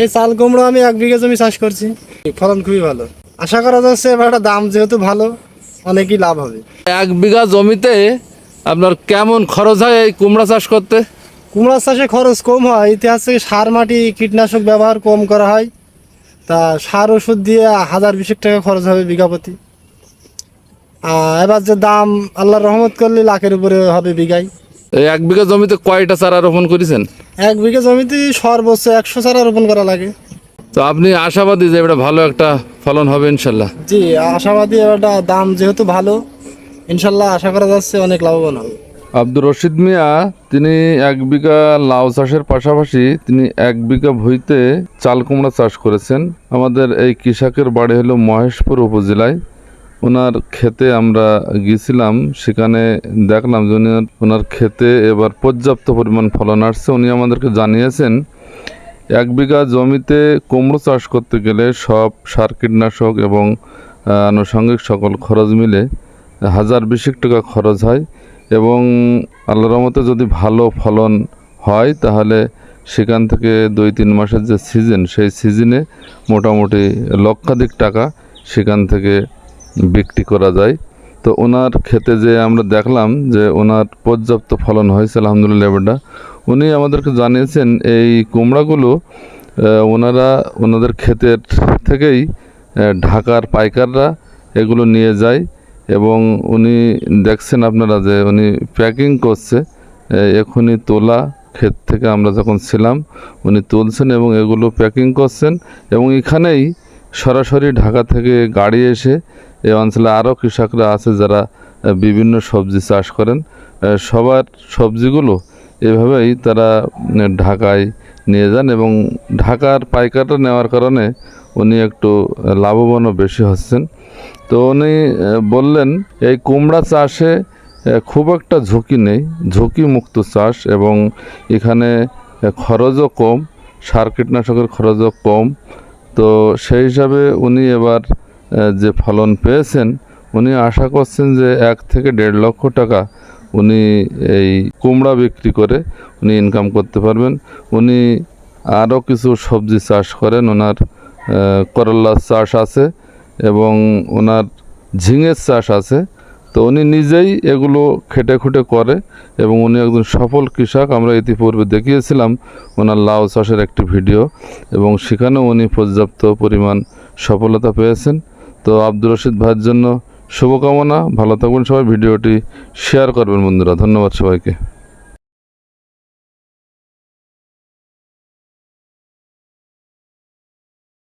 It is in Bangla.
এই চাল কুমড়ো আমি এক বিঘা জমি চাষ করছি। ফলন খুবই ভালো। আশা করা যাচ্ছে এবার একটা দাম যেহেতু ভালো অনেকই লাভ হবে। এক বিঘা জমিতে আপনার কেমন খরচ হয় এই কুমড়া চাষ করতে? কুমড়া চাষে খরচ কম হয় ইতিহাসে সার মাটি কীটনাশক ব্যবহার কম করা হয়। তা সার ওষুধ দিয়ে হাজার বিশেক টাকা খরচ হবে বিঘা প্রতি। এবার যে দাম আল্লাহর রহমত করলে লাখের উপরে হবে বিঘায়। এক বিঘা জমিতে কয়টা চারা রোপণ করেছেন? এক বিঘা জমিতে সর্বোচ্চ একশো চারা রোপণ করা লাগে। তো আপনি আশাবাদী যে এটা ভালো একটা ফলন হবে ইনশাল্লাহ? জি আশাবাদী এবারটা দাম যেহেতু ভালো ইনশাল্লাহ আশা করা যাচ্ছে অনেক লাভবান হবে। আব্দুর রশিদ মিয়া তিনি এক বিঘা লাউ চাষের পাশাপাশি তিনি এক বিঘা ভুঁইতে চাল কুমড়া চাষ করেছেন। আমাদের এই কৃষকের বাড়ি হলো মহেশপুর উপজেলায়। ওনার ক্ষেতে আমরা গিয়েছিলাম সেখানে দেখলাম যে উনি ওনার ক্ষেতে এবার পর্যাপ্ত পরিমাণ ফলন আসছে। উনি আমাদেরকে জানিয়েছেন, এক বিঘা জমিতে কুমড়ো চাষ করতে গেলে সব সার, কীটনাশক এবং আনুষঙ্গিক সকল খরচ মিলে হাজার বিশেক টাকা খরচ হয় এবং আল্লাহর রহমতে যদি ভালো ফলন হয়, তাহলে সেখান থেকে দুই তিন মাসের যে সিজন, সেই সিজনে মোটামুটি লক্ষাধিক টাকা সেখান থেকে বিক্রি করা যায়। তো ওনার ক্ষেতে যে আমরা দেখলাম যে ওনার পর্যাপ্ত ফলন হয়েছে, আলহামদুলিল্লাহ, এবারটা। উনি আমাদেরকে জানিয়েছেন, এই কুমড়াগুলো ওনারা ওনাদের ক্ষেতের থেকেই ঢাকার পাইকাররা এগুলো নিয়ে যায় এবং উনি দেখছেন আপনারা যে উনি প্যাকিং করছে এখনই তোলা ক্ষেত থেকে আমরা যখন ছিলাম, উনি তুলছেন এবং এগুলো প্যাকিং করছেন এবং এখানেই সরাসরি ঢাকা থেকে গাড়ি এসে এই অঞ্চলে আরও কৃষকরা আছে যারা বিভিন্ন সবজি চাষ করেন। সবার সবজিগুলো এভাবেই তারা ঢাকায় নিয়ে যান এবং ঢাকার পাইকারটা নেওয়ার কারণে উনি একটু লাভবানও বেশি হচ্ছেন। তো উনি বললেন, এই কুমড়া চাষে খুব একটা ঝুঁকি নেই। ঝুঁকি মুক্ত চাষ এবং এখানে খরচও কম, সার কীটনাশকের খরচও কম। তো সেই হিসাবে উনি এবার যে ফলন পেয়েছেন উনি আশা করছেন যে এক থেকে দেড় লক্ষ টাকা উনি এই কুমড়া বিক্রি করে উনি ইনকাম করতে পারবেন। উনি আরও কিছু সবজি চাষ করেন ওনার আহ, করল্লার চাষ আছে এবং ওনার ঝিঙের চাষ আছে। তো উনি নিজেই এগুলো খেটে খুঁটে করে এবং উনি একজন সফল কৃষক। আমরা ইতিপূর্বে দেখিয়েছিলাম ওনার লাউ চাষের একটি ভিডিও এবং সেখানেও উনি পর্যাপ্ত পরিমাণ সফলতা পেয়েছেন। তো আব্দুর রশিদ ভাইয়ের জন্য শুভকামনা। ভালো থাকবেন সবাই, ভিডিওটি শেয়ার করবেন বন্ধুরা। ধন্যবাদ সবাইকে।